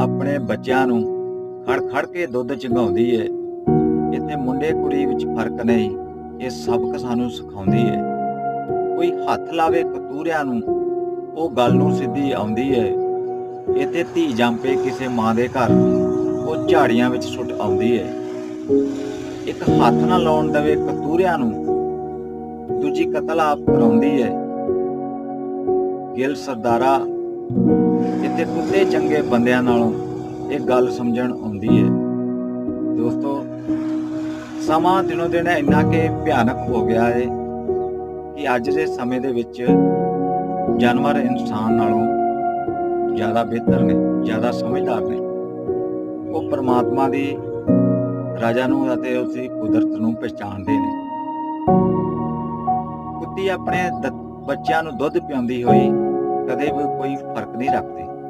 ਆਪਣੇ ਬੱਚਿਆਂ ਨੂੰ ਖੜ ਖੜ ਕੇ ਦੁੱਧ ਚੰਗਾਉਂਦੀ ਹੈ ਇੱਥੇ ਮੁੰਡੇ ਕੁੜੀ ਵਿੱਚ ਫ਼ਰਕ ਨਹੀਂ, ਇਹ ਸਬਕ ਸਾਨੂੰ ਸਿਖਾਉਂਦੀ ਹੈ ਕੋਈ ਹੱਥ ਲਾਵੇ ਕਤੂਰਿਆਂ ਨੂੰ, ਉਹ ਗੱਲ ਨੂੰ ਸਿੱਧੀ ਆਉਂਦੀ ਹੈ ਇੱਥੇ ਧੀ ਜੰਪੇ ਕਿਸੇ ਮਾਂ ਦੇ ਘਰ, ਉਹ ਝਾੜੀਆਂ ਵਿੱਚ ਸੁੱਟ ਆਉਂਦੀ ਹੈ ਇੱਕ ਹੱਥ ਨਾ ਲਾਉਣ ਦੇਵੇ ਕਤੂਰਿਆਂ ਨੂੰ, ਦੂਜੀ ਕਤਲ ਆਪ ਕਰਾਉਂਦੀ ਹੈ ਗਿਲ ਸਰਦਾਰਾ ਇੱਥੇ ਕੁੱਤੇ ਚੰਗੇ ਬੰਦਿਆਂ ਨਾਲੋਂ ਇਹ ਗੱਲ ਸਮਝਣ ਆਉਂਦੀ ਹੈ ਦੋਸਤੋ, ਸਮਾਂ ਦਿਨੋ ਦਿਨ ਇੰਨਾ ਕਿ ਭਿਆਨਕ ਹੋ ਗਿਆ ਹੈ ਕਿ ਅੱਜ ਦੇ ਸਮੇਂ ਦੇ ਵਿੱਚ ਜਾਨਵਰ ਇਨਸਾਨ ਨਾਲੋਂ ਜ਼ਿਆਦਾ ਬਿਹਤਰ ਨੇ, ਜ਼ਿਆਦਾ ਸਮਝਦਾਰ ਨੇ। ਉਹ ਪਰਮਾਤਮਾ ਦੀ ਰਾਜਾ ਨੂੰ ਅਤੇ ਉਸਦੀ ਕੁਦਰਤ ਨੂੰ ਪਛਾਣਦੇ ਨੇ। ਕੁੱਤੀ ਆਪਣੇ ਬੱਚਿਆਂ ਨੂੰ ਦੁੱਧ ਪਿਆਉਂਦੀ ਹੋਈ ਕਦੇ ਵੀ ਕੋਈ ਫ਼ਰਕ ਨਹੀਂ ਰੱਖਦੇ।